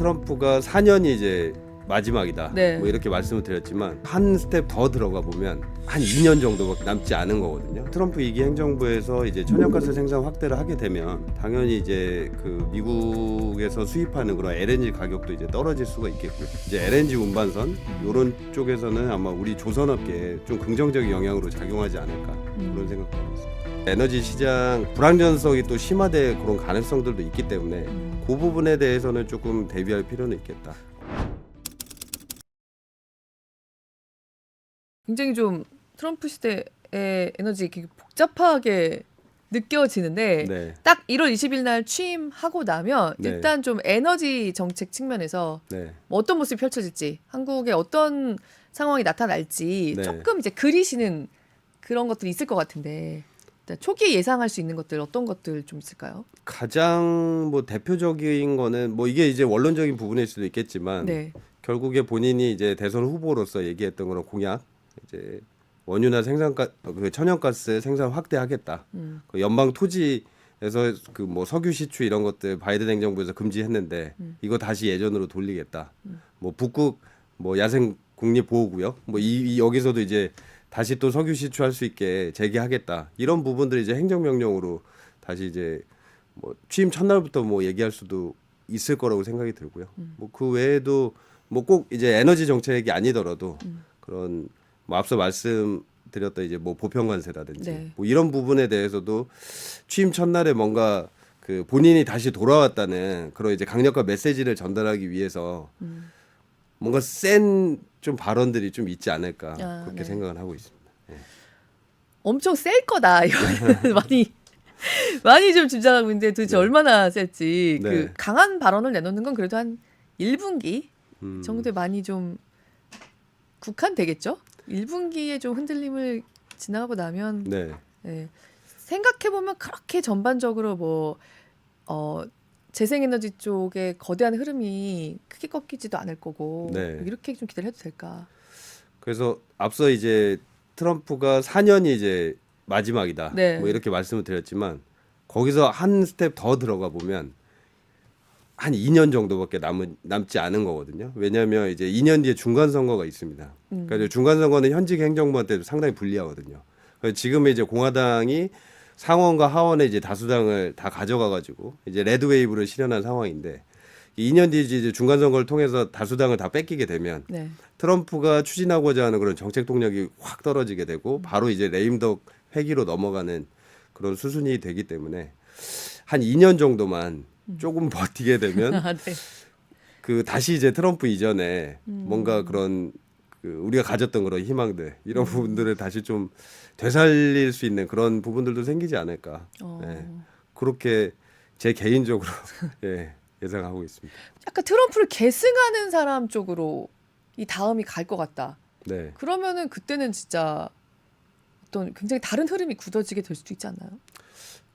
트럼프가 4년이 이제 마지막이다. 네. 뭐 이렇게 말씀을 드렸지만 한 스텝 더 들어가 보면 한 2년 정도밖에 남지 않은 거거든요. 트럼프 2기 행정부에서 이제 천연가스 생산 확대를 하게 되면 당연히 이제 그 미국에서 수입하는 그런 LNG 가격도 이제 떨어질 수가 있겠고요. 이제 LNG 운반선 이런 쪽에서는 아마 우리 조선업계에 좀 긍정적인 영향으로 작용하지 않을까 음. 그런 생각도 하고 있습니다. 에너지 시장 불안전성이 또 심화될 그런 가능성들도 있기 때문에 음. 그 부분에 대해서는 조금 대비할 필요는 있겠다. 굉장히 좀 트럼프 시대의 에너지 이렇게 복잡하게 느껴지는데 네, 딱 1월 20일 날 취임하고 나면 네. 일단 좀 에너지 정책 측면에서 네, 뭐 어떤 모습이 펼쳐질지 한국에 어떤 상황이 나타날지 네. 조금 이제 그리시는 그런 것들이 있을 것 같은데 초기에 예상할 수 있는 것들 어떤 것들 좀 있을까요? 가장 뭐 대표적인 거는 뭐 이게 이제 원론적인 부분일 수도 있겠지만 네. 결국에 결국에 본인이 이제 대선 후보로서 얘기했던 그런 공약 이제 원유나 생산가 그 천연가스 생산 확대하겠다. 음. 그 연방 토지 에서 그 뭐 석유 시추 이런 것들 바이든 행정부에서 금지했는데 음. 이거 다시 예전으로 돌리겠다. 뭐 북극 뭐 야생 국립 보호구역 뭐이 여기서도 이제 다시 또 석유 시추할 수 있게 재개하겠다. 이런 부분들이 이제 행정 명령으로 다시 이제 뭐 취임 첫날부터 뭐 얘기할 수도 있을 거라고 생각이 들고요. 음. 뭐그 외에도 뭐 꼭 이제 에너지 정책이 아니더라도 음. 그런 뭐 앞서 말씀드렸던 이제 뭐 보편관세라든지 네. 뭐 이런 부분에 대해서도 취임 첫날에 뭔가 그 본인이 다시 돌아왔다는 그런 이제 강력한 메시지를 전달하기 위해서 음. 뭔가 센 좀 발언들이 좀 있지 않을까 아, 그렇게 네. 생각을 하고 있습니다. 엄청 셀 거다 이거는 많이 많이 좀 짐작하고 있는데 도대체 네. 얼마나 셀지 네. 그 강한 발언을 내놓는 건 그래도 한 1분기 음, 정도에 많이 좀 국한 되겠죠? 1분기에 좀 흔들림을 지나가고 나면 네, 예. 생각해 보면 그렇게 전반적으로 뭐 어, 재생에너지 쪽에 거대한 흐름이 크게 꺾이지도 않을 거고 네. 이렇게 좀 기대를 해도 될까? 그래서 앞서 이제 트럼프가 4년이 이제 마지막이다. 네. 뭐 이렇게 말씀을 드렸지만 거기서 한 스텝 더 들어가 보면 한 2년 정도밖에 남은 남지 않은 거거든요. 왜냐하면 이제 2년 뒤에 중간 선거가 있습니다. 음. 그러니까 중간 선거는 현직 행정부한테도 상당히 불리하거든요. 지금 이제 공화당이 상원과 하원의 이제 다수당을 다 가져가 가지고 이제 레드 웨이브를 실현한 상황인데 2년 뒤에 이제 중간 선거를 통해서 다수당을 다 뺏기게 되면 네. 트럼프가 추진하고자 하는 그런 정책 동력이 확 떨어지게 되고 바로 이제 레임덕 회기로 넘어가는 그런 수순이 되기 때문에 한 2년 정도만 조금 버티게 되면 아, 네. 그 다시 이제 트럼프 이전에 음. 뭔가 그런 그 우리가 가졌던 그런 희망들 이런 부분들을 다시 좀 되살릴 수 있는 그런 부분들도 생기지 않을까 어. 네. 그렇게 제 개인적으로 예, 예상하고 있습니다. 약간 트럼프를 계승하는 사람 쪽으로 이 다음이 갈 것 같다. 네. 그러면은 그때는 진짜 어떤 굉장히 다른 흐름이 굳어지게 될 수도 있지 않나요?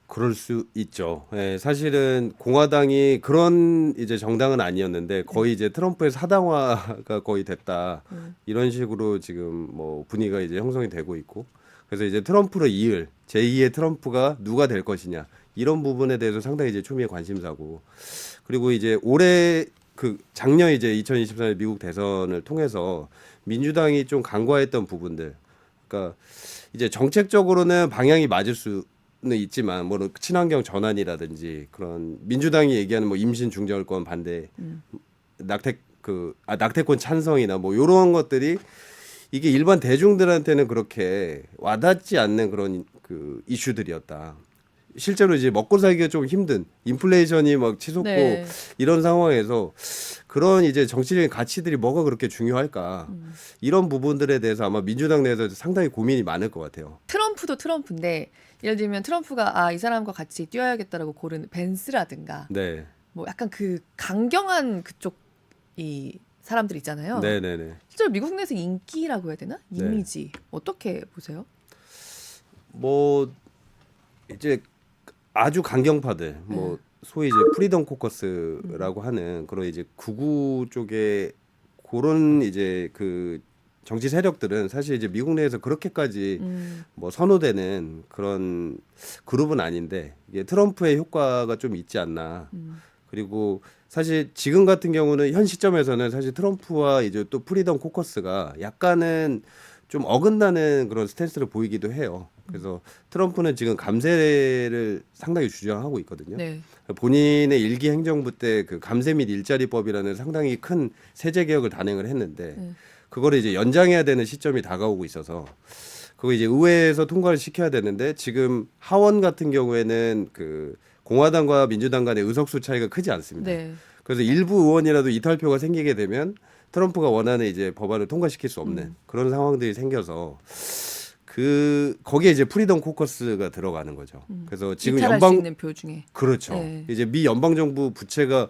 그럴 수 있죠. 예, 사실은 공화당이 그런 이제 정당은 아니었는데 거의 이제 트럼프의 사당화가 거의 됐다. 음. 이런 식으로 지금 뭐 분위기가 이제 형성이 되고 있고 그래서 이제 트럼프를 이을 제2의 트럼프가 누가 될 것이냐 이런 부분에 대해서 상당히 이제 초미의 관심사고 그리고 이제 올해 그 작년 이제 2024년 미국 대선을 통해서 민주당이 좀 간과했던 부분들 그러니까 이제 정책적으로는 방향이 맞을 수는 있지만 뭐 친환경 전환이라든지 그런 민주당이 얘기하는 뭐 임신 중절권 반대 음. 낙태 그 아, 낙태권 찬성이나 뭐 요런 것들이 이게 일반 대중들한테는 그렇게 와닿지 않는 그런 그 이슈들이었다. 실제로 이제 먹고 살기가 좀 힘든 인플레이션이 막 치솟고 네. 이런 상황에서 그런 이제 정치적인 가치들이 뭐가 그렇게 중요할까 음. 이런 부분들에 대해서 아마 민주당 내에서 상당히 고민이 많을 것 같아요. 트럼프도 트럼프인데 예를 들면 트럼프가 아 이 사람과 같이 뛰어야겠다라고 고른 벤스라든가 네, 뭐 약간 그 강경한 그쪽 이 사람들 있잖아요. 네, 네, 네. 실제로 미국 내에서 인기라고 해야 되나? 네. 이미지 어떻게 보세요? 뭐 이제 아주 강경파들 뭐 소위 이제 프리덤 코커스라고 하는 그런 이제 구구 쪽에 그런 이제 그 정치 세력들은 사실 이제 미국 내에서 그렇게까지 음, 뭐 선호되는 그런 그룹은 아닌데 이게 트럼프의 효과가 좀 있지 않나. 음. 그리고 사실 지금 같은 경우는 현 시점에서는 사실 트럼프와 이제 또 프리덤 코커스가 약간은 좀 어긋나는 그런 스탠스를 보이기도 해요. 그래서 트럼프는 지금 감세를 상당히 주장하고 있거든요. 네. 본인의 일기 행정부 때 그 감세 및 일자리법이라는 상당히 큰 세제 개혁을 단행을 했는데 네. 그거를 이제 연장해야 되는 시점이 다가오고 있어서 그거 이제 의회에서 통과를 시켜야 되는데 지금 하원 같은 경우에는 그 공화당과 민주당 간의 의석수 차이가 크지 않습니다. 네. 그래서 일부 의원이라도 이탈표가 생기게 되면 트럼프가 원하는 이제 법안을 통과시킬 수 없는 음. 그런 상황들이 생겨서 그 거기에 이제 프리덤 코커스가 들어가는 거죠. 그래서 지금 음. 연방. 그렇죠. 네. 이제 미 연방 정부 부채가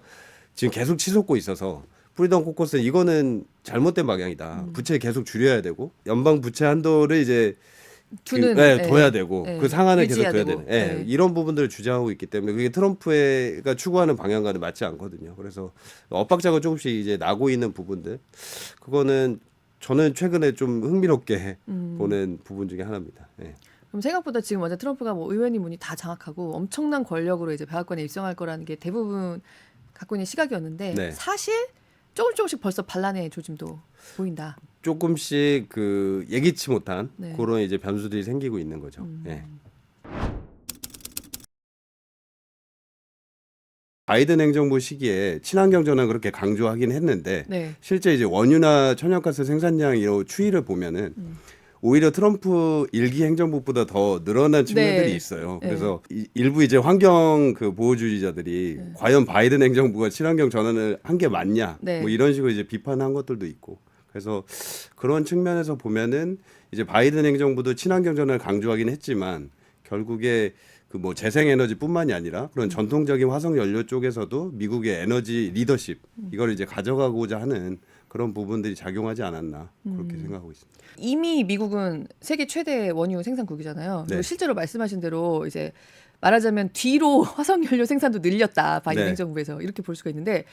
지금 계속 치솟고 있어서 프리덤 코커스는 이거는 잘못된 방향이다. 음. 부채 계속 줄여야 되고 연방 부채 한도를 이제 두는 그, 네, 네. 둬야 되고 네. 그 상한을 계속 둬야 되고. 되는 예, 네. 이런 부분들을 주장하고 있기 때문에 그게 트럼프가 추구하는 방향과는 맞지 않거든요. 그래서 엇박자가 조금씩 이제 나고 있는 부분들 그거는 저는 최근에 좀 흥미롭게 음. 보는 부분 중에 하나입니다. 예. 그럼 생각보다 지금 완전 트럼프가 뭐 의원님 문이 다 장악하고 엄청난 권력으로 이제 백악관에 입성할 거라는 게 대부분 갖고 있는 시각이었는데 네. 사실 조금 조금씩 벌써 반란의 조짐도 보인다. 조금씩 그 예기치 못한 네. 그런 이제 변수들이 생기고 있는 거죠. 음. 예. 바이든 행정부 시기에 친환경 전환 그렇게 강조하긴 했는데 네. 실제 이제 원유나 천연가스 생산량 이런 추이를 보면은 음. 오히려 트럼프 일기 행정부보다 더 늘어난 측면들이 네. 있어요. 네. 그래서 이- 일부 이제 환경 그 보호주의자들이 네. 과연 바이든 행정부가 친환경 전환을 한 게 맞냐, 네. 뭐 이런 식으로 이제 비판한 것들도 있고. 그래서 그런 측면에서 보면은 이제 바이든 행정부도 친환경 전환을 강조하긴 했지만 결국에 그 뭐 재생 에너지뿐만이 아니라 그런 전통적인 화석 연료 쪽에서도 미국의 에너지 리더십 이걸 이제 가져가고자 하는 그런 부분들이 작용하지 않았나 그렇게 음. 생각하고 있습니다. 이미 미국은 세계 최대 원유 생산국이잖아요. 네. 실제로 말씀하신 대로 이제 말하자면 뒤로 화석연료 생산도 늘렸다 바이든 네. 행정부에서 이렇게 볼 수가 있는데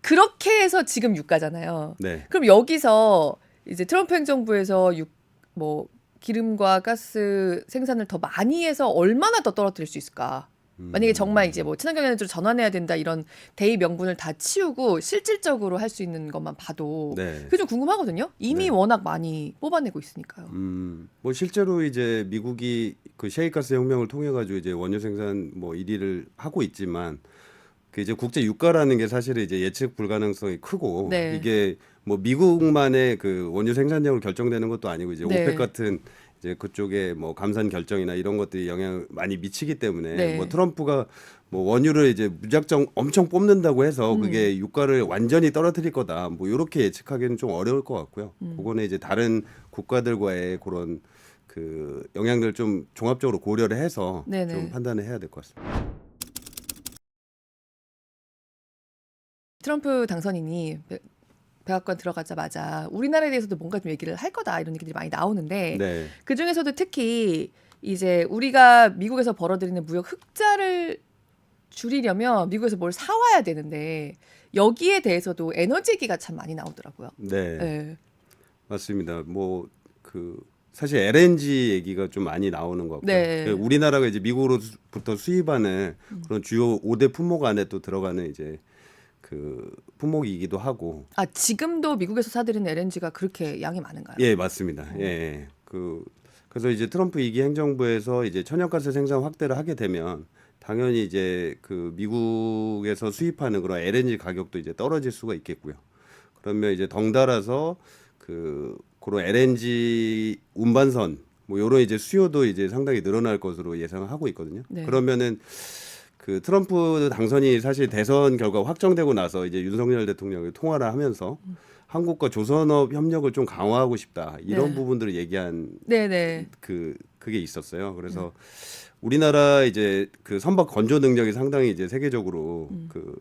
그렇게 해서 지금 유가잖아요. 네. 그럼 여기서 이제 트럼프 행정부에서 유, 뭐 기름과 가스 생산을 더 많이 해서 얼마나 더 떨어뜨릴 수 있을까? 음. 만약에 정말 이제 뭐 친환경 에너지로 전환해야 된다 이런 대의 명분을 다 치우고 실질적으로 할 수 있는 것만 봐도 네. 그게 좀 궁금하거든요. 이미 네. 워낙 많이 뽑아내고 있으니까요. 음, 뭐 실제로 이제 미국이 그 셰일가스 혁명을 통해 가지고 이제 원유 생산 뭐 1위를 하고 있지만 그 이제 국제 유가라는 게 사실은 이제 예측 불가능성이 크고 네. 이게 뭐 미국만의 그 원유 생산량으로 결정되는 것도 아니고 이제 네. 오펙 같은 이제 그쪽에 뭐 감산 결정이나 이런 것들이 영향을 많이 미치기 때문에 네. 뭐 트럼프가 뭐 원유를 이제 무작정 엄청 뽑는다고 해서 음. 그게 유가를 완전히 떨어뜨릴 거다 뭐 이렇게 예측하기는 좀 어려울 것 같고요. 음. 그거는 이제 다른 국가들과의 그런 그 영향을 좀 종합적으로 고려를 해서 네네. 좀 판단을 해야 될 것 같습니다. 트럼프 당선인이 백- 백악관 들어가자마자 우리나라에 대해서도 뭔가 좀 얘기를 할 거다 이런 얘기들이 많이 나오는데 네. 그 중에서도 특히 이제 우리가 미국에서 벌어들이는 무역 흑자를 줄이려면 미국에서 뭘 사와야 되는데 여기에 대해서도 에너지 얘기가 참 많이 나오더라고요. 네. 네. 맞습니다. 뭐 그 사실 LNG 얘기가 좀 많이 나오는 것 같고요. 네. 그 우리나라가 이제 미국으로부터 수입하는 음. 그런 주요 5대 품목 안에 또 들어가는 이제 그 품목이기도 하고 아 지금도 미국에서 사들이는 LNG가 그렇게 양이 많은가요? 예, 맞습니다. 예, 예. 그 그래서 이제 트럼프 이기 행정부에서 이제 천연가스 생산 확대를 하게 되면 당연히 이제 그 미국에서 수입하는 그런 LNG 가격도 이제 떨어질 수가 있겠고요. 그러면 이제 덩달아서 그 그런 LNG 운반선 뭐 요런 이제 수요도 이제 상당히 늘어날 것으로 예상을 하고 있거든요. 네. 그러면은 그 트럼프 당선이 사실 대선 결과 확정되고 나서 이제 윤석열 대통령이 통화를 하면서 한국과 조선업 협력을 좀 강화하고 싶다 이런 네. 부분들을 얘기한 네네. 그 그게 있었어요. 그래서 우리나라 이제 그 선박 건조 능력이 상당히 이제 세계적으로 그,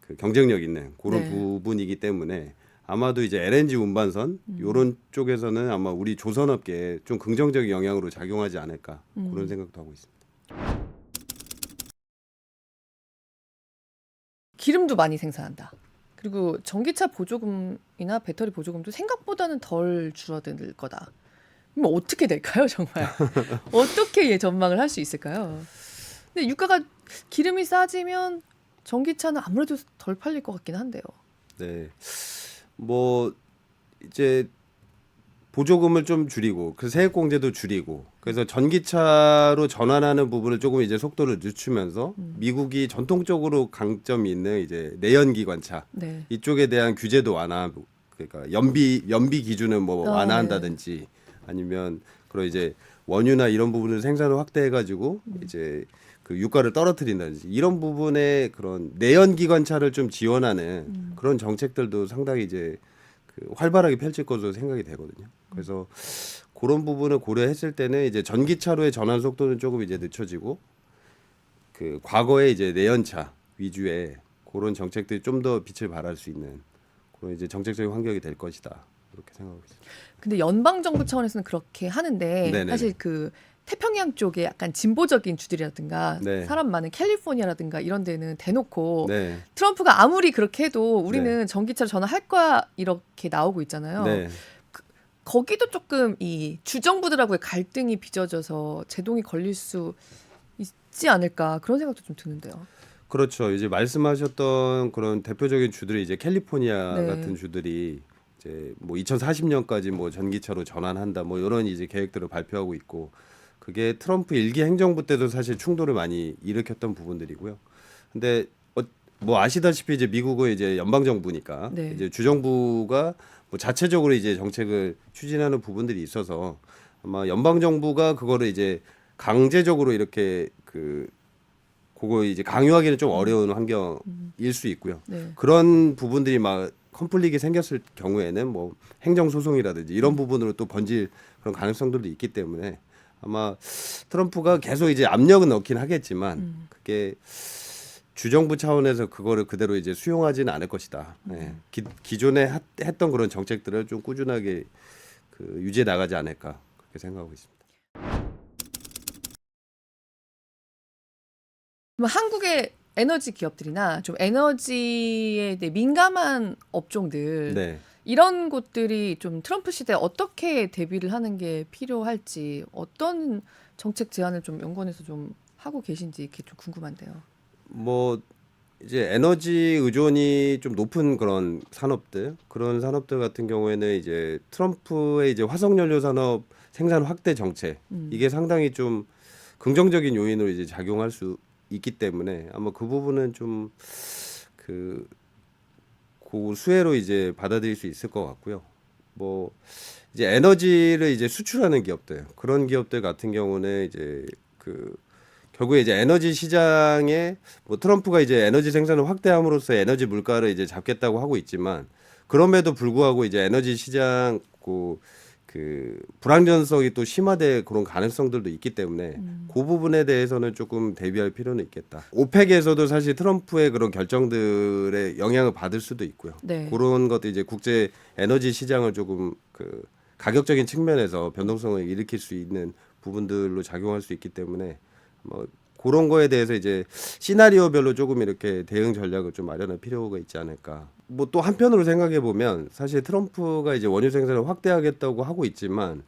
그 경쟁력 있는 그런 네. 부분이기 때문에 아마도 이제 LNG 운반선 요런 쪽에서는 아마 우리 조선업계에 좀 긍정적인 영향으로 작용하지 않을까 그런 생각도 하고 있습니다. 기름도 많이 생산한다. 그리고 전기차 보조금이나 배터리 보조금도 생각보다는 덜 줄어들 거다. 그럼 어떻게 될까요, 정말? 어떻게 예, 전망을 할 수 있을까요? 근데 유가가 기름이 싸지면 전기차는 아무래도 덜 팔릴 것 같긴 한데요. 네. 뭐 이제 보조금을 좀 줄이고 그 세액 공제도 줄이고 그래서 전기차로 전환하는 부분을 조금 이제 속도를 늦추면서 미국이 전통적으로 강점이 있는 이제 내연 기관차 네. 이쪽에 대한 규제도 완화 그러니까 연비 연비 기준을 뭐 아, 완화한다든지 아니면 그런 이제 원유나 이런 부분을 생산을 확대해 가지고 이제 그 유가를 떨어뜨린다든지 이런 부분에 그런 내연 기관차를 좀 지원하는 그런 정책들도 상당히 이제 그 활발하게 펼칠 것으로 생각이 되거든요. 그래서 그런 부분을 고려했을 때는 이제 전기차로의 전환 속도는 조금 이제 늦춰지고 그 과거에 이제 내연차 위주의 그런 정책들이 좀 더 빛을 발할 수 있는 그런 이제 정책적인 환경이 될 것이다. 그렇게 생각하고 있습니다. 근데 연방 정부 차원에서는 그렇게 하는데 네네. 사실 그 태평양 쪽에 약간 진보적인 주들이라든가 네. 사람 많은 캘리포니아라든가 이런 데는 대놓고 네. 트럼프가 아무리 그렇게 해도 우리는 전기차로 전환할 거야 이렇게 나오고 있잖아요. 네. 거기도 조금 이 주정부들하고의 갈등이 빚어져서 제동이 걸릴 수 있지 않을까 그런 생각도 좀 드는데요. 그렇죠. 이제 말씀하셨던 그런 대표적인 주들이 이제 캘리포니아 네. 같은 주들이 이제 뭐 2040년까지 뭐 전기차로 전환한다 뭐 이런 이제 계획들을 발표하고 있고 그게 트럼프 일기 행정부 때도 사실 충돌을 많이 일으켰던 부분들이고요. 근데 어, 뭐 아시다시피 이제 미국은 이제 연방 정부니까 네. 이제 주정부가 뭐 자체적으로 이제 정책을 추진하는 부분들이 있어서 아마 연방 정부가 그거를 이제 강제적으로 이렇게 그 그거 이제 강요하기는 좀 어려운 환경일 수 있고요. 네. 그런 부분들이 막 컨플릭이 생겼을 경우에는 뭐 행정 소송이라든지 이런 부분으로 또 번질 그런 가능성들도 있기 때문에 아마 트럼프가 계속 이제 압력은 넣긴 하겠지만 그게 주정부 차원에서 그거를 그대로 이제 수용하지는 않을 것이다. 예. 기, 기존에 하- 했던 그런 정책들을 좀 꾸준하게 그 유지해 나가지 않을까 그렇게 생각하고 있습니다. 그럼 한국의 에너지 기업들이나 좀 에너지에 대해 민감한 업종들 네. 이런 곳들이 좀 트럼프 시대에 어떻게 대비를 하는 게 필요할지 어떤 정책 제안을 좀 연구원에서 좀 하고 계신지 이렇게 좀 궁금한데요. 뭐 이제 에너지 의존이 좀 높은 그런 산업들 그런 산업들 같은 경우에는 이제 트럼프의 이제 화석 연료 산업 생산 확대 정책 음. 이게 상당히 좀 긍정적인 요인으로 이제 작용할 수 있기 때문에 아마 그 부분은 좀 그 그 수혜로 이제 받아들일 수 있을 것 같고요. 뭐 이제 에너지를 이제 수출하는 기업들 그런 기업들 같은 경우는 이제 그 결국에 이제 에너지 시장에 뭐 트럼프가 이제 에너지 생산을 확대함으로써 에너지 물가를 이제 잡겠다고 하고 있지만 그럼에도 불구하고 이제 에너지 시장 그, 그 불안전성이 또 심화될 그런 가능성들도 있기 때문에 그 부분에 대해서는 조금 대비할 필요는 있겠다. 오펙에서도 사실 트럼프의 그런 결정들에 영향을 받을 수도 있고요. 네. 그런 것도 이제 국제 에너지 시장을 조금 그 가격적인 측면에서 변동성을 일으킬 수 있는 부분들로 작용할 수 있기 때문에 뭐 그런 거에 대해서 이제 시나리오별로 조금 이렇게 대응 전략을 좀 마련할 필요가 있지 않을까. 뭐 또 한편으로 생각해 보면 사실 트럼프가 이제 원유 생산을 확대하겠다고 하고 있지만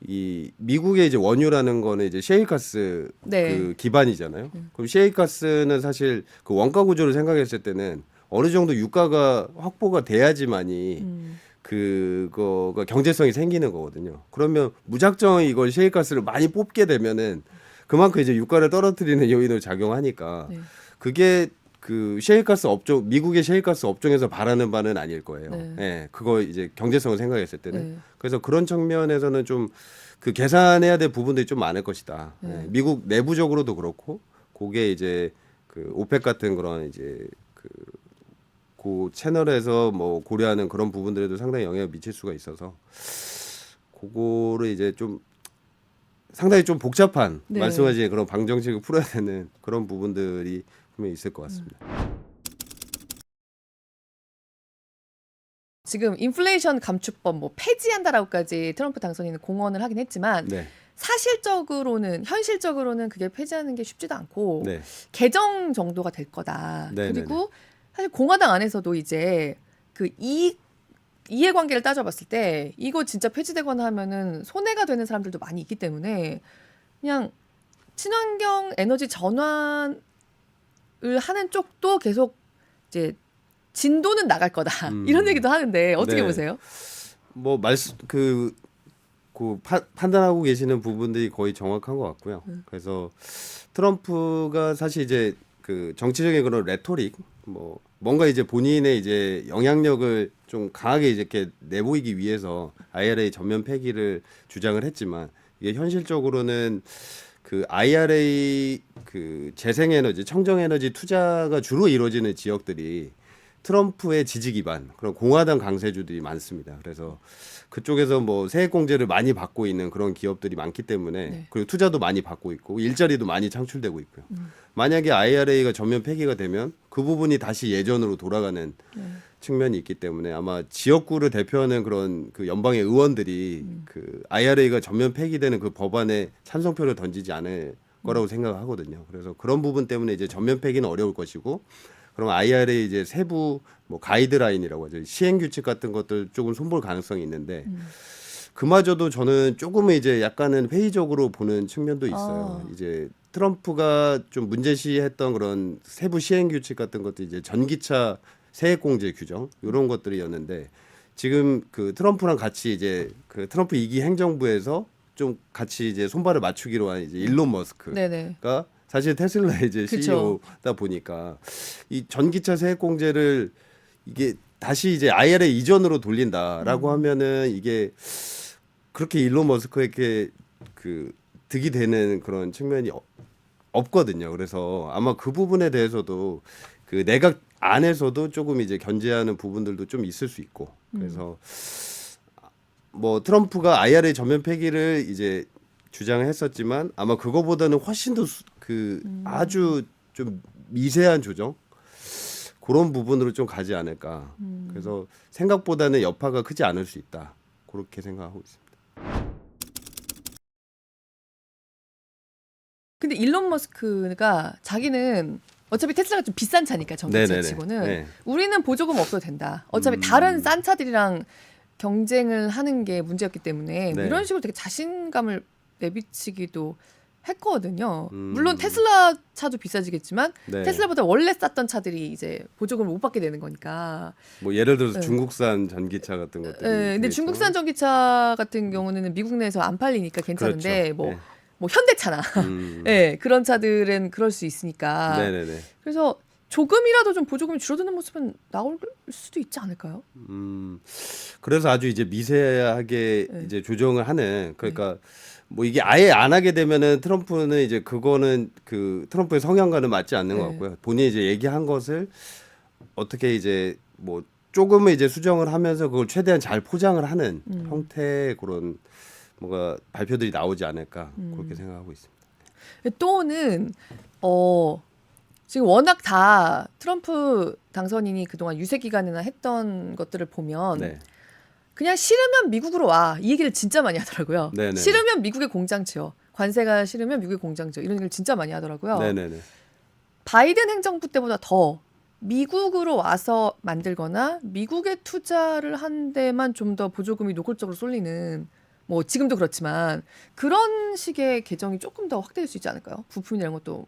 이 미국의 이제 원유라는 거는 이제 셰일가스 네. 그 기반이잖아요. 그럼 셰일가스는 사실 그 원가 구조를 생각했을 때는 어느 정도 유가가 확보가 돼야지만이 음. 그거가 경제성이 생기는 거거든요. 그러면 무작정 이걸 셰일가스를 많이 뽑게 되면은 그만큼 이제 유가를 떨어뜨리는 요인으로 작용하니까 네. 그게 그 셰일가스 업종 미국의 셰일가스 업종에서 바라는 바는 아닐 거예요. 네. 예, 그거 이제 경제성을 생각했을 때는 네. 그래서 그런 측면에서는 좀 그 계산해야 될 부분들이 좀 많을 것이다. 네. 예, 미국 내부적으로도 그렇고 그게 이제 그 오펙 같은 그런 이제 그, 그 채널에서 뭐 고려하는 그런 부분들에도 상당히 영향을 미칠 수가 있어서 그거를 이제 좀 상당히 좀 복잡한 네. 말씀하신 그런 방정식을 풀어야 되는 그런 부분들이 분명히 있을 것 같습니다. 지금 인플레이션 감축법 뭐 폐지한다라고까지 트럼프 당선인은 공언을 하긴 했지만 네, 사실적으로는 현실적으로는 그게 폐지하는 게 쉽지도 않고 네, 개정 정도가 될 거다. 네, 그리고 사실 공화당 안에서도 이제 그 이익 이해관계를 따져봤을 때 이거 진짜 폐지되거나 하면은 손해가 되는 사람들도 많이 있기 때문에 그냥 친환경 에너지 전환을 하는 쪽도 계속 이제 진도는 나갈 거다 음. 이런 얘기도 하는데 어떻게 네. 보세요? 뭐 말씀 그, 그 파- 판단하고 계시는 부분들이 거의 정확한 것 같고요. 음. 그래서 트럼프가 사실 이제 그 정치적인 그런 레토릭 뭐 뭔가 이제 본인의 이제 영향력을 좀 강하게 이렇게 내보이기 위해서 IRA 전면 폐기를 주장을 했지만 이게 현실적으로는 그 IRA 그 재생에너지, 청정에너지 투자가 주로 이루어지는 지역들이 트럼프의 지지 기반 그런 공화당 강세주들이 많습니다. 그래서 그쪽에서 뭐 세액 공제를 많이 받고 있는 그런 기업들이 많기 때문에 네. 그리고 투자도 많이 받고 있고 일자리도 많이 창출되고 있고요. 음. 만약에 IRA가 전면 폐기가 되면 그 부분이 다시 예전으로 돌아가는 네. 측면이 있기 때문에 아마 지역구를 대표하는 그런 그 연방의 의원들이 음. 그 IRA가 전면 폐기되는 그 법안에 찬성표를 던지지 않을 거라고 생각하거든요. 그래서 그런 부분 때문에 이제 전면 폐기는 어려울 것이고 그럼 IRA 이제 세부 뭐 가이드라인이라고 하죠. 시행 규칙 같은 것들 조금 손볼 가능성이 있는데 음. 그마저도 저는 조금은 이제 약간은 회의적으로 보는 측면도 있어요. 아. 이제 트럼프가 좀 문제시했던 그런 세부 시행 규칙 같은 것도 이제 전기차 세액 공제 규정 이런 것들이었는데 지금 그 트럼프랑 같이 이제 그 트럼프 이기 행정부에서 좀 같이 이제 손발을 맞추기로 한 이제 일론 머스크 네네. 가 사실 테슬라의 이제 그쵸. CEO다 보니까 이 전기차 세액 공제를 이게 다시 이제 IRA 이전으로 돌린다라고 음. 하면은 이게 그렇게 일론 머스크에게 그 득이 되는 그런 측면이 어- 없거든요. 그래서 아마 그 부분에 대해서도 그 내각 안에서도 조금 이제 견제하는 부분들도 좀 있을 수 있고 그래서 뭐 트럼프가 IRA 전면 폐기를 이제 주장했었지만 아마 그거보다는 훨씬 더 그 아주 좀 미세한 조정 그런 부분으로 좀 가지 않을까. 그래서 생각보다는 여파가 크지 않을 수 있다. 그렇게 생각하고 있습니다. 근데 일론 머스크가 자기는 어차피 테슬라가 좀 비싼 차니까 전기차 네네네. 치고는 네. 우리는 보조금 없어도 된다. 어차피 음. 다른 싼 차들이랑 경쟁을 하는 게 문제였기 때문에 뭐 네. 이런 식으로 되게 자신감을 내비치기도 했거든요. 음. 물론 테슬라 차도 비싸지겠지만 네. 테슬라보다 원래 쌌던 차들이 이제 보조금을 못 받게 되는 거니까. 뭐 예를 들어서 네. 중국산 전기차 같은 것들이. 예, 근데. 중국산 전기차 같은 경우는 미국 내에서 안 팔리니까 괜찮은데 그렇죠. 뭐, 네. 뭐 현대차나 음. 예, 그런 차들은 그럴 수 있으니까. 네네네. 그래서 조금이라도 좀 보조금이 줄어드는 모습은 나올 수도 있지 않을까요? 음, 그래서 아주 이제 미세하게 네. 이제 조정을 하는 그러니까 뭐 이게 아예 안 하게 되면은 트럼프는 이제 그거는 그 트럼프의 성향과는 맞지 않는 것 네. 같고요. 본인이 이제 얘기한 것을 어떻게 이제 뭐 조금은 이제 수정을 하면서 그걸 최대한 잘 포장을 하는 음. 형태의 그런 뭔가 발표들이 나오지 않을까 음. 그렇게 생각하고 있습니다. 또는 어 지금 워낙 다 트럼프 당선인이 그동안 유세 기간이나 했던 것들을 보면 네. 그냥 싫으면 미국으로 와 이 얘기를 진짜 많이 하더라고요. 네네. 싫으면 미국의 공장 지어 관세가 싫으면 미국의 공장 지어 이런 얘기를 진짜 많이 하더라고요. 네네네. 바이든 행정부 때보다 더 미국으로 와서 만들거나 미국에 투자를 한 데만 좀 더 보조금이 노골적으로 쏠리는 뭐 지금도 그렇지만 그런 식의 개정이 조금 더 확대될 수 있지 않을까요? 부품이나 이런 것도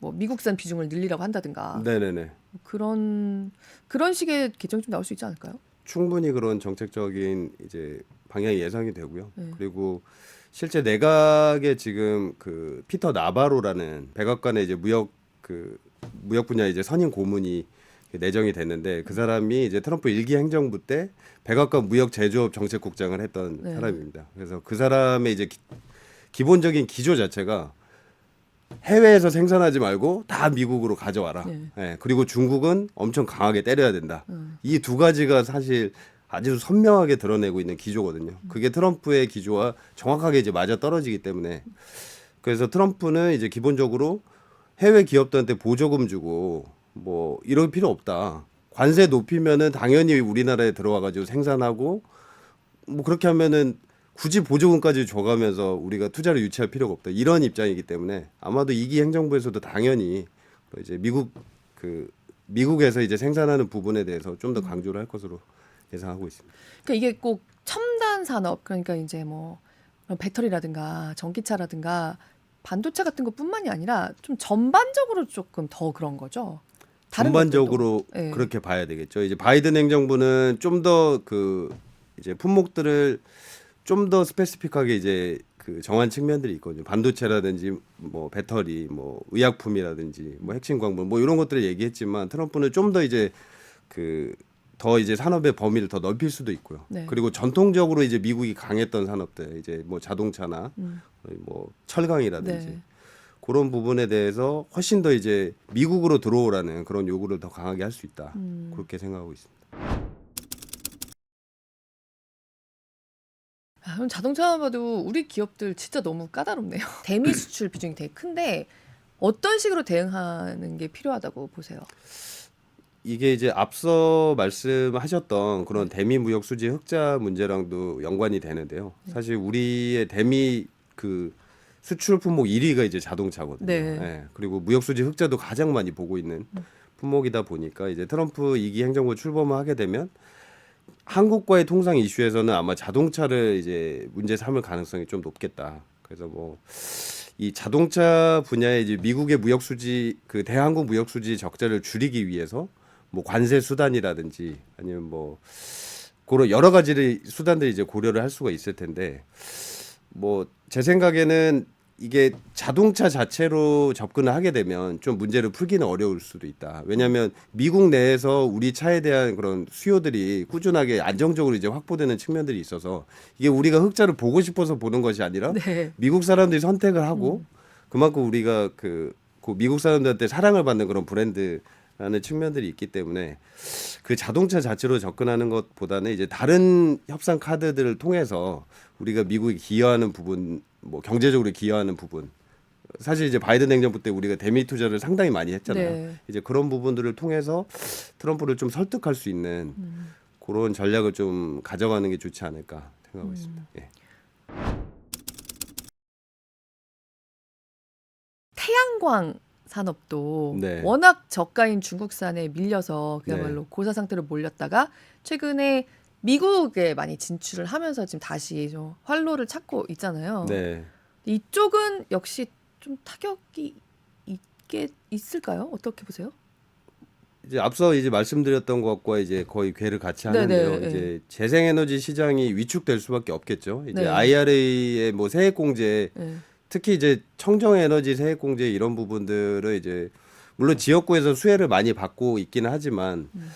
뭐 미국산 비중을 늘리라고 한다든가 네네네. 그런 그런 식의 개정이 좀 나올 수 있지 않을까요? 충분히 그런 정책적인 이제 방향이 예상이 되고요. 네. 그리고 실제 내각에 지금 그 피터 나바로라는 백악관의 이제 무역 그 무역 분야 이제 선임 고문이 내정이 됐는데 그 사람이 이제 트럼프 일기 행정부 때 백악관 무역 제조업 정책국장을 했던 네. 사람입니다. 그래서 그 사람의 이제 기, 기본적인 기조 자체가 해외에서 생산하지 말고 다 미국으로 가져와라. 네. 예, 그리고 중국은 엄청 강하게 때려야 된다. 음. 이 두 가지가 사실 아주 선명하게 드러내고 있는 기조거든요. 그게 트럼프의 기조와 정확하게 이제 맞아 떨어지기 때문에 그래서 트럼프는 이제 기본적으로 해외 기업들한테 보조금 주고 뭐 이럴 필요 없다. 관세 높이면은 당연히 우리나라에 들어와 가지고 생산하고 뭐 그렇게 하면은 굳이 보조금까지 줘가면서 우리가 투자를 유치할 필요가 없다. 이런 입장이기 때문에 아마도 이기 행정부에서도 당연히 이제 미국 그 미국에서 이제 생산하는 부분에 대해서 좀 더 강조를 할 것으로 예상하고 있습니다. 그러니까 이게 꼭 첨단 산업 그러니까 이제 뭐 배터리라든가 전기차라든가 반도체 같은 것뿐만이 아니라 좀 전반적으로 조금 더 그런 거죠. 전반적으로. 예. 그렇게 봐야 되겠죠. 이제 바이든 행정부는 좀 더 그 이제 품목들을 좀 더 스페시픽하게 이제 그 정한 측면들이 있거든요. 반도체라든지 뭐 배터리, 뭐 의약품이라든지 뭐 핵심 광물 뭐 이런 것들을 얘기했지만 트럼프는 좀 더 이제 그 더 이제 산업의 범위를 더 넓힐 수도 있고요. 네. 그리고 전통적으로 이제 미국이 강했던 산업들 이제 뭐 자동차나 음. 뭐 철강이라든지 네. 그런 부분에 대해서 훨씬 더 이제 미국으로 들어오라는 그런 요구를 더 강하게 할 수 있다. 음. 그렇게 생각하고 있습니다. 아, 그럼 자동차만 봐도 우리 기업들 진짜 너무 까다롭네요. 대미 수출 비중이 되게 큰데 어떤 식으로 대응하는 게 필요하다고 보세요? 이게 이제 앞서 말씀하셨던 그런 대미 무역 수지 흑자 문제랑도 연관이 되는데요. 사실 우리의 대미 그 수출 품목 1위가 이제 자동차거든요. 네. 예, 그리고 무역 수지 흑자도 가장 많이 보고 있는 품목이다 보니까 이제 트럼프 2기 행정부 출범을 하게 되면 한국과의 통상 이슈에서는 아마 자동차를 이제 문제 삼을 가능성이 좀 높겠다. 그래서 뭐 이 자동차 분야에 이제 미국의 무역 수지 그 대한국 무역 수지 적자를 줄이기 위해서 뭐 관세 수단이라든지 아니면 뭐 그런 여러 가지를 수단들이 이제 고려를 할 수가 있을 텐데 뭐 제 생각에는 이게 자동차 자체로 접근을 하게 되면 좀 문제를 풀기는 어려울 수도 있다. 왜냐하면 미국 내에서 우리 차에 대한 그런 수요들이 꾸준하게 안정적으로 이제 확보되는 측면들이 있어서 이게 우리가 흑자를 보고 싶어서 보는 것이 아니라 네. 미국 사람들이 선택을 하고 그만큼 우리가 그, 그 미국 사람들한테 사랑을 받는 그런 브랜드 라는 측면들이 있기 때문에 그 자동차 자체로 접근하는 것보다는 이제 다른 협상 카드들을 통해서 우리가 미국에 기여하는 부분 뭐 경제적으로 기여하는 부분 사실 이제 바이든 행정부 때 우리가 대미 투자를 상당히 많이 했잖아요. 네. 이제 그런 부분들을 통해서 트럼프를 좀 설득할 수 있는 음. 그런 전략을 좀 가져가는 게 좋지 않을까 생각하고 있습니다. 예. 태양광 산업도 네. 워낙 저가인 중국산에 밀려서 그야말로 고사 상태로 몰렸다가 최근에 미국에 많이 진출을 하면서 지금 다시 좀 활로를 찾고 있잖아요. 네. 이쪽은 역시 좀 타격이 있게 있을까요? 어떻게 보세요? 이제 앞서 이제 말씀드렸던 것과 이제 거의 괴를 같이 네, 하는데요. 네, 이제 재생에너지 시장이 위축될 수밖에 없겠죠. 이제 네. IRA의 뭐 세액 공제, 네. 특히 이제 청정 에너지 세액 공제 이런 부분들을 이제 물론 지역구에서 수혜를 많이 받고 있기는 하지만 음.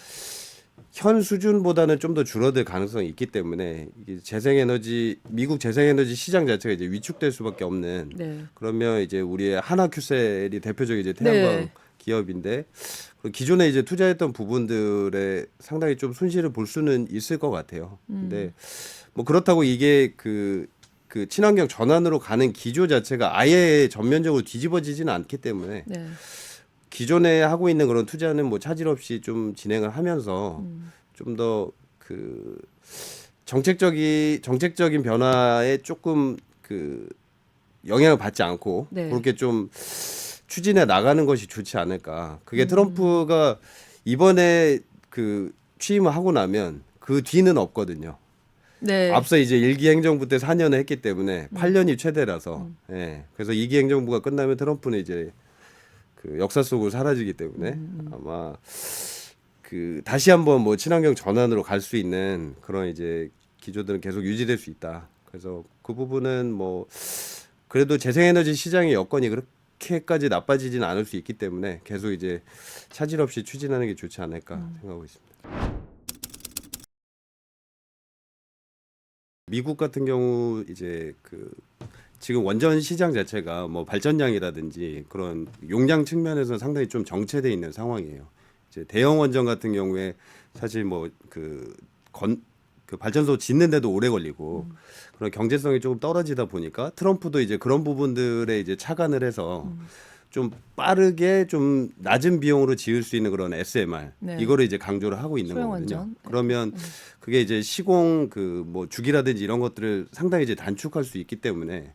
현 수준보다는 좀 더 줄어들 가능성이 있기 때문에 이게 재생에너지 미국 재생에너지 시장 자체가 이제 위축될 수밖에 없는 네. 그러면 이제 우리의 하나큐셀이 대표적인 이제 태양광 네. 기업인데 그 기존에 이제 투자했던 부분들에 상당히 좀 손실을 볼 수는 있을 것 같아요. 음. 근데 뭐 그렇다고 이게 그, 그 친환경 전환으로 가는 기조 자체가 아예 전면적으로 뒤집어지지는 않기 때문에 네. 기존에 하고 있는 그런 투자는 뭐 차질 없이 좀 진행을 하면서 음. 좀더그 정책적인 정책적인 변화에 조금 그 영향을 받지 않고 네. 그렇게 좀 추진해 나가는 것이 좋지 않을까. 그게 음. 트럼프가 이번에 그 취임을 하고 나면 그 뒤는 없거든요. 네. 앞서 이제 일기 행정부 때 4년을 했기 때문에 8년이 최대라서 음. 예. 그래서 이기 행정부가 끝나면 트럼프는 이제 그 역사 속으로 사라지기 때문에 음, 아마 그 다시 한번 뭐 친환경 전환으로 갈 수 있는 그런 이제 기조들은 계속 유지될 수 있다. 그래서 그 부분은 뭐 그래도 재생에너지 시장의 여건이 그렇게까지 나빠지지는 않을 수 있기 때문에 계속 이제 차질 없이 추진하는 게 좋지 않을까 음. 생각하고 있습니다. 미국 같은 경우 이제 그 지금 원전 시장 자체가 뭐 발전량이라든지 그런 용량 측면에서 상당히 좀 정체돼 있는 상황이에요. 이제 대형 원전 같은 경우에 사실 뭐그건 그 발전소 짓는데도 오래 걸리고 그런 경제성이 조금 떨어지다 보니까 트럼프도 이제 그런 부분들에 이제 차관을 해서 음. 좀 빠르게 좀 낮은 비용으로 지을 수 있는 그런 SMR 네. 이거를 이제 강조를 하고 있는 거거든요. 네. 그러면 그게 이제 시공 그 뭐 주기라든지 이런 것들을 상당히 이제 단축할 수 있기 때문에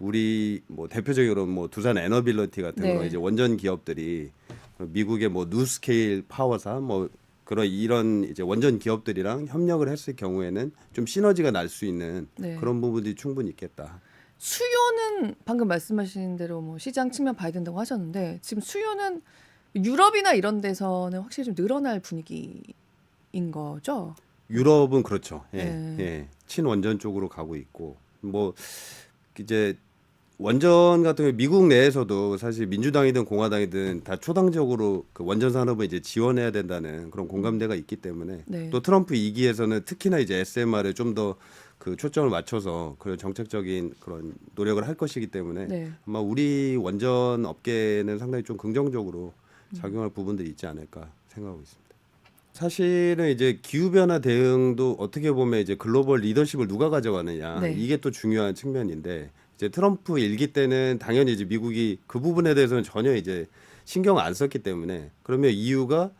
우리 뭐 대표적으로 뭐 두산 에너빌리티 같은 네. 그런 이제 원전 기업들이 미국의 뭐 누스케일 파워사 뭐 그런 이런 이제 원전 기업들이랑 협력을 했을 경우에는 좀 시너지가 날 수 있는 네. 그런 부분들이 충분히 있겠다. 수요는 방금 말씀하신 대로 뭐 시장 측면 봐야 된다고 하셨는데 지금 수요는 유럽이나 이런 데서는 확실히 좀 늘어날 분위기인 거죠. 유럽은 그렇죠. 예, 네. 예. 친원전 쪽으로 가고 있고 뭐 이제 원전 같은 경우 미국 내에서도 사실 민주당이든 공화당이든 다 초당적으로 그 원전 산업을 이제 지원해야 된다는 그런 공감대가 있기 때문에 네. 또 트럼프 2기에서는 특히나 이제 SMR에 좀 더 그 초점을 맞춰서 그런 정책적인 그런 노력을 할 것이기 때문에 네. 아마 우리 원전 업계는 상당히 좀 긍정적으로 작용할 부분들이 있지 않을까 생각하고 있습니다. 사실은 이제 기후 변화 대응도 어떻게 보면 이제 글로벌 리더십을 누가 가져가느냐 네. 이게 또 중요한 측면인데 이제 트럼프 일기 때는 당연히 이제 미국이 그 부분에 대해서는 전혀 이제 신경 안 썼기 때문에 그러면 EU가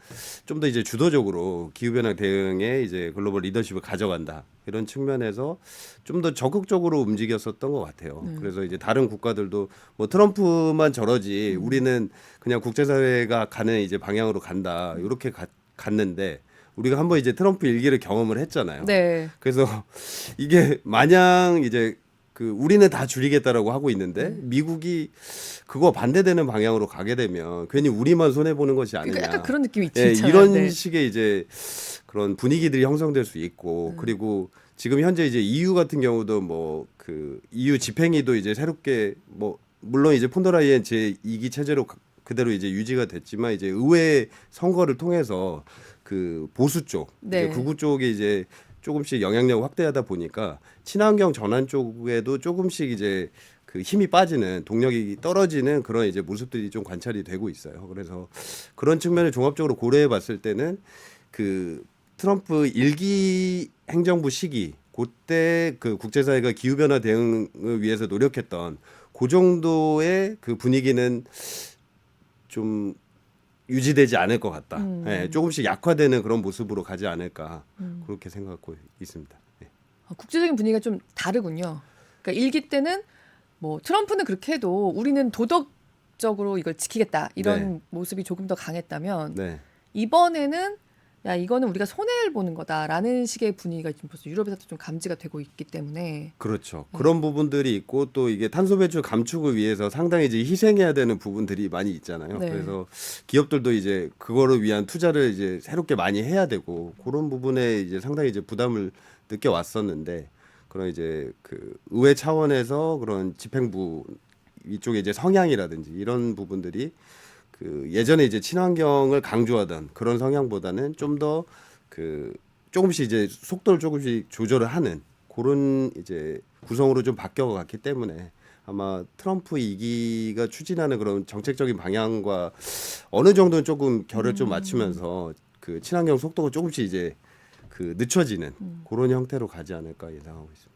좀 더 이제 주도적으로 기후 변화 대응에 이제 글로벌 리더십을 가져간다 이런 측면에서 좀 더 적극적으로 움직였었던 것 같아요. 네. 그래서 이제 다른 국가들도 뭐 트럼프만 저러지 음. 우리는 그냥 국제사회가 가는 이제 방향으로 간다 이렇게 가- 갔는데 우리가 한번 이제 트럼프 일기를 경험을 했잖아요. 네. 그래서 이게 마냥 이제 그 우리는 다 줄이겠다라고 하고 있는데 네. 미국이 그거 반대되는 방향으로 가게 되면 괜히 우리만 손해 보는 것이 아니냐. 그러니까 약간 그런 느낌이 예, 진짜 이런 네. 식의 이제 그런 분위기들이 형성될 수 있고 음. 그리고 지금 현재 이제 EU 같은 경우도 뭐 그 EU 집행위도 이제 새롭게 뭐 물론 이제 폰더라이엔 제 2기 체제로 가- 그대로 이제 유지가 됐지만 이제 의회 선거를 통해서 그 보수 쪽, 네. 이제 극우 쪽에 이제 조금씩 영향력을 확대하다 보니까 친환경 전환 쪽에도 조금씩 이제 그 힘이 빠지는 동력이 떨어지는 그런 이제 모습들이 좀 관찰이 되고 있어요. 그래서 그런 측면을 종합적으로 고려해 봤을 때는 그 트럼프 일기 행정부 시기 그때 그 국제사회가 기후 변화 대응을 위해서 노력했던 그 정도의 그 분위기는 좀 유지되지 않을 것 같다. 음. 예, 조금씩 약화되는 그런 모습으로 가지 않을까 음. 그렇게 생각하고 있습니다. 예. 아, 국제적인 분위기가 좀 다르군요. 그러니까 일기 때는 뭐 트럼프는 그렇게 해도 우리는 도덕적으로 이걸 지키겠다 이런 네. 모습이 조금 더 강했다면 네. 이번에는 야 이거는 우리가 손해를 보는 거다라는 식의 분위기가 지금 벌써 유럽에서도 좀 감지가 되고 있기 때문에 그렇죠. 네. 그런 부분들이 있고 또 이게 탄소 배출 감축을 위해서 상당히 이제 희생해야 되는 부분들이 많이 있잖아요. 네. 그래서 기업들도 이제 그거를 위한 투자를 이제 새롭게 많이 해야 되고 그런 부분에 이제 상당히 이제 부담을 느껴 왔었는데 그런 이제 그 의회 차원에서 그런 집행부 이쪽에 이제 성향이라든지 이런 부분들이 그 예전에 이제 친환경을 강조하던 그런 성향보다는 좀 더 그 조금씩 이제 속도를 조금씩 조절을 하는 그런 이제 구성으로 좀 바뀌어갔기 때문에 아마 트럼프 2기가 추진하는 그런 정책적인 방향과 어느 정도는 조금 결을 좀 맞추면서 그 친환경 속도가 조금씩 이제 그 늦춰지는 그런 형태로 가지 않을까 예상하고 있습니다.